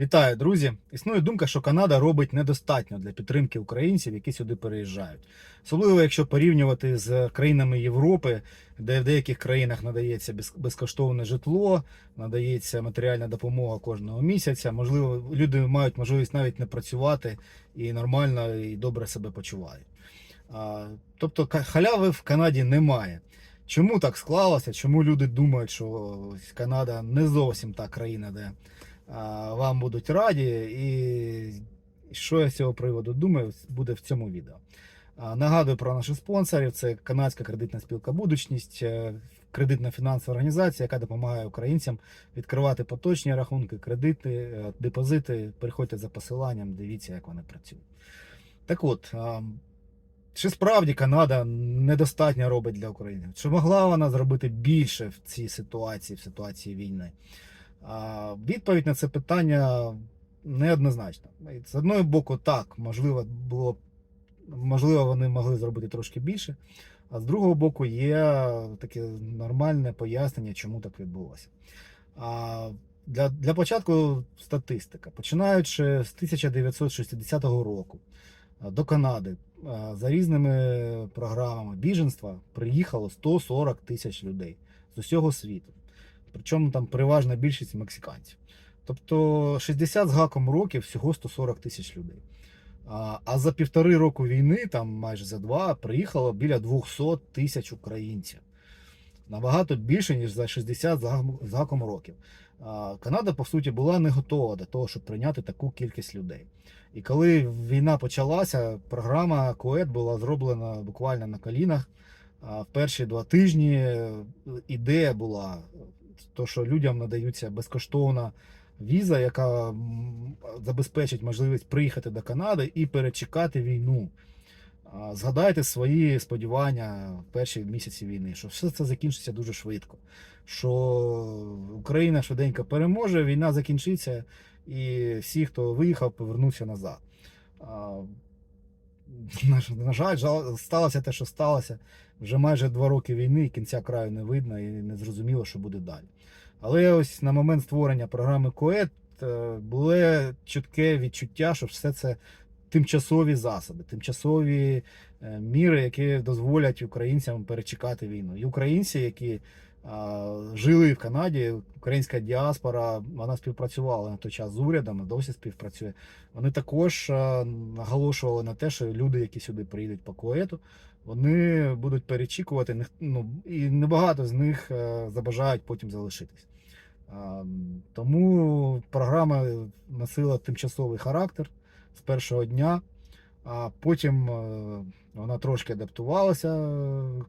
Вітаю, друзі! Існує думка, що Канада робить недостатньо для підтримки українців, які сюди переїжджають. Особливо, якщо порівнювати з країнами Європи, де в деяких країнах надається безкоштовне житло, надається матеріальна допомога кожного місяця. Можливо, люди мають можливість навіть не працювати і нормально і добре себе почувають. Тобто халяви в Канаді немає. Чому так склалося? Чому люди думають, що Канада не зовсім та країна, де вам будуть раді, і що я з цього приводу думаю, буде в цьому відео. Нагадую про наших спонсорів: це канадська кредитна спілка Будучність, е, кредитна фінансова організація, яка допомагає українцям відкривати поточні рахунки, кредити, е, депозити. Переходьте за посиланням, дивіться, як вони працюють. Так от. Чи справді Канада недостатньо робить для України? Чи могла вона зробити більше в цій ситуації, в ситуації війни? Відповідь на це питання неоднозначна. З одного боку, так, можливо, було можливо, вони могли зробити трошки більше. А з другого боку, є таке нормальне пояснення, чому так відбулося. А, для, для початку статистика. Починаючи з 1960 року до Канади за різними програмами біженства приїхало 140 тисяч людей з усього світу. Причому там переважна більшість мексиканців. Тобто 60 з гаком років всього 140 тисяч людей. А, за півтори року війни, там майже за два, приїхало біля 200 тисяч українців. Набагато більше, ніж за 60 з гаком- років. Канада, по суті, була не готова до того, щоб прийняти таку кількість людей. І коли війна почалася, програма КОЕД була зроблена буквально на колінах. В перші два тижні е, ідея була, то, що людям надаються безкоштовна віза, яка забезпечить можливість приїхати до Канади і перечекати війну. Згадайте свої сподівання в перші місяці війни, що все це закінчиться дуже швидко. Що Україна швиденько переможе, війна закінчиться, і всі, хто виїхав, повернуться назад. На, жаль, сталося те, що сталося. Вже майже два роки війни, і кінця краю не видно і не зрозуміло, що буде далі. Але ось на момент створення програми КОЕД е, було чітке відчуття, що все це тимчасові засоби, тимчасові е, міри, які дозволять українцям перечекати війну. І українці, які жили в Канаді, українська діаспора, вона співпрацювала на той час з урядом, досі співпрацює. Вони також наголошували на те, що люди, які сюди приїдуть по коету, вони будуть перечікувати, ну, і небагато з них е, забажають потім залишитись. Тому програма носила тимчасовий характер з першого дня. А потім е, вона трошки адаптувалася,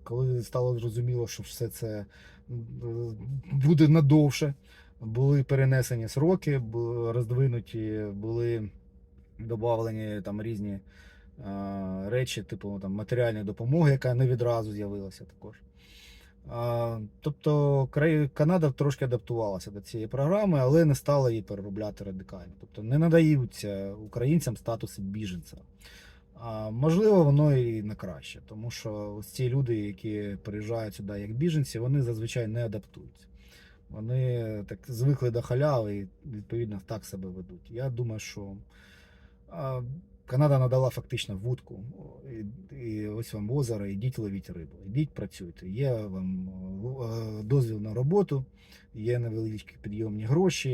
коли стало зрозуміло, що все це буде надовше. Були перенесені сроки, роздвинуті, були додавлені там різні е, речі, типу там, матеріальної допомоги, яка не відразу з'явилася також. А, Тобто Канада трошки адаптувалася до цієї програми, але не стала її переробляти радикально. Тобто не надаються українцям статуси біженця. А, можливо, воно і на краще, тому що ось ці люди, які приїжджають сюди як біженці, вони зазвичай не адаптуються. Вони так звикли до халяви і відповідно так себе ведуть. Я думаю, що Канада надала фактично вудку. І, і ось вам озеро, ідіть ловіть рибу. Ідіть працюйте. Є вам е, дозвіл на роботу, є невеличкі підйомні гроші,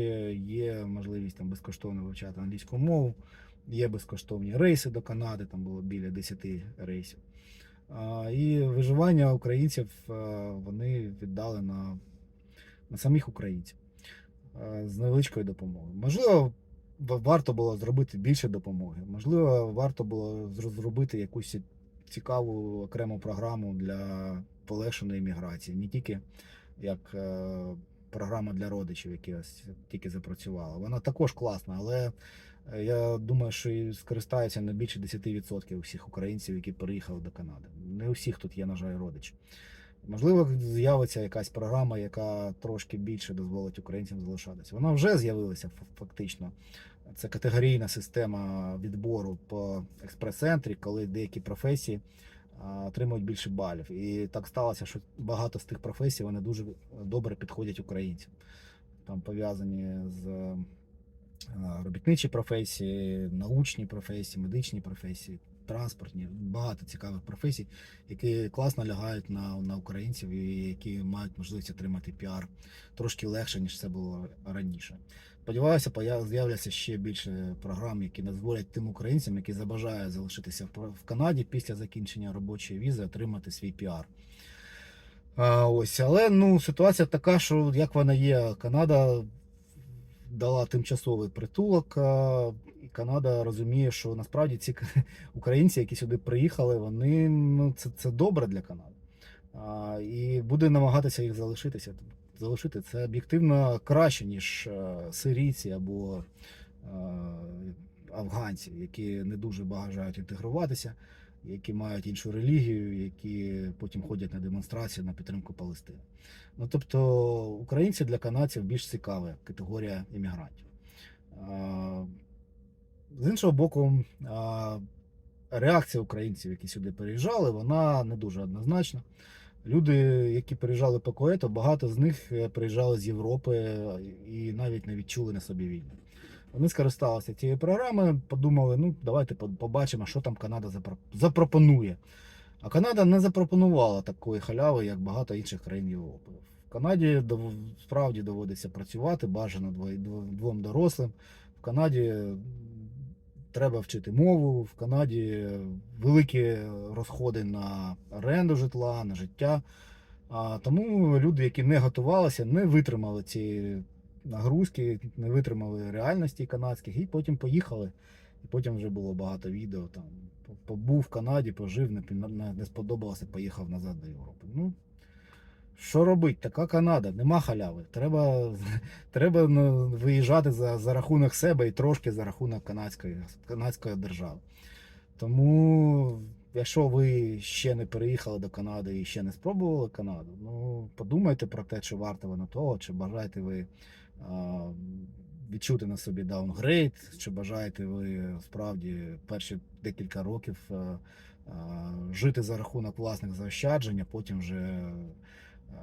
є можливість там безкоштовно вивчати англійську мову, є безкоштовні рейси до Канади, там було біля 10 рейсів. І виживання українців е, вони віддали на, на самих українців е, з невеличкою допомогою. Можливо, варто було зробити більше допомоги. Можливо, варто було зробити якусь цікаву окрему програму для полегшеної міграції, не тільки як е, програма для родичів, ось тільки запрацювала. Вона також класна, але я думаю, що скористаються не більше 10% всіх українців, які переїхали до Канади. Не у всіх тут є, на жаль, родичі. Можливо, з'явиться якась програма, яка трошки більше дозволить українцям залишатися. Вона вже з'явилася фактично. Це категорійна система відбору по експрес-центрі, коли деякі професії отримують більше балів. І так сталося, що багато з тих професій вони дуже добре підходять українцям. Там пов'язані з е, робітничі професії, научні професії, медичні професії, транспортні, багато цікавих професій, які класно лягають на, на українців і які мають можливість отримати піар трошки легше, ніж це було раніше. Сподіваюся, з'являться ще більше програм, які дозволять тим українцям, які забажають залишитися в Канаді після закінчення робочої візи, отримати свій піар. Ось, але ну, ситуація така, що як вона є, Канада дала тимчасовий притулок, і Канада розуміє, що насправді ці українці, які сюди приїхали, вони ну, це, це добре для Канади. А, і буде намагатися їх залишитися. Залишити це об'єктивно краще, ніж е, сирійці або е, афганці, які не дуже бажають інтегруватися, які мають іншу релігію, які потім ходять на демонстрації на підтримку Палестини. Ну тобто українці для канадців більш цікава категорія іммігрантів. З іншого боку, реакція українців, які сюди переїжджали, вона не дуже однозначна. Люди, які переїжджали по Куету, багато з них е, приїжджали з Європи і навіть не відчули на собі війну. Вони скористалися цією програмою, подумали, ну давайте побачимо, що там Канада запропонує. А Канада не запропонувала такої халяви, як багато інших країн Європи. В Канаді справді доводиться працювати, бажано двом дорослим. В Канаді треба вчити мову, в Канаді великі розходи на оренду житла, на життя. А, тому люди, які не готувалися, не витримали ці нагрузки, не витримали реальності канадських, і потім поїхали. І потім вже було багато відео. Там побув в Канаді, пожив, не, не, сподобалося, поїхав назад до Європи. Ну, що робити? Така Канада, нема халяви. Треба, треба ну, виїжджати за, за рахунок себе і трошки за рахунок канадської, канадської держави. Тому, якщо ви ще не переїхали до Канади і ще не спробували Канаду, ну подумайте про те, чи варто воно того, чи бажаєте ви а, відчути на собі даунгрейд, чи бажаєте ви справді перші декілька років а, а, жити за рахунок власних заощаджень, а потім вже а,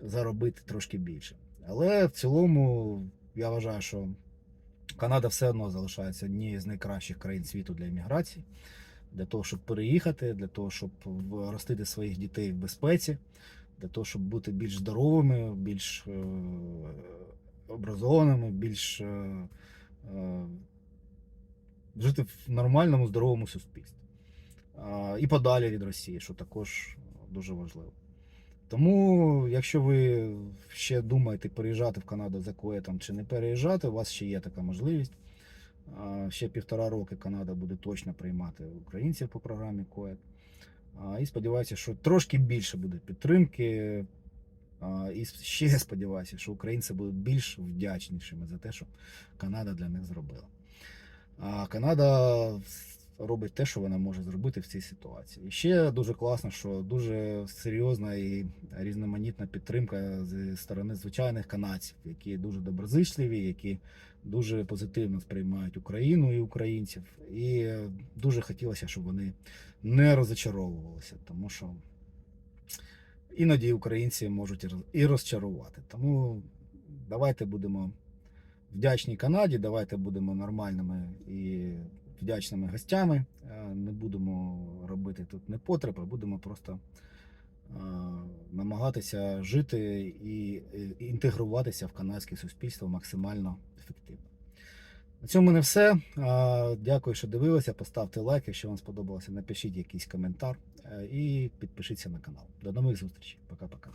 заробити трошки більше. Але в цілому я вважаю, що Канада все одно залишається однією з найкращих країн світу для імміграції, для того, щоб переїхати, для того, щоб ростити своїх дітей в безпеці, для того, щоб бути більш здоровими, більш е, образованими, більш е, е, жити в нормальному, здоровому суспільстві. А, І подалі від Росії, що також дуже важливо. Тому, якщо ви ще думаєте переїжджати в Канаду за коетом чи не переїжджати, у вас ще є така можливість. Ще півтора роки Канада буде точно приймати українців по програмі КОЕТ. І сподіваюся, що трошки більше буде підтримки. І ще сподіваюся, що українці будуть більш вдячнішими за те, що Канада для них зробила. А Канада робить те, що вона може зробити в цій ситуації. І ще дуже класно, що дуже серйозна і різноманітна підтримка зі сторони звичайних канадців, які дуже доброзичливі, які дуже позитивно сприймають Україну і українців. І дуже хотілося, щоб вони не розочаровувалися, тому що іноді українці можуть і розчарувати. Тому давайте будемо вдячні Канаді, давайте будемо нормальними і вдячними гостями. Е, Не будемо робити тут непотреб, а будемо просто е, намагатися жити і інтегруватися в канадське суспільство максимально ефективно. На цьому не все. Е, Дякую, що дивилися. Поставте лайк, якщо вам сподобалося, напишіть якийсь коментар і підпишіться на канал. До нових зустрічей. Пока-пока.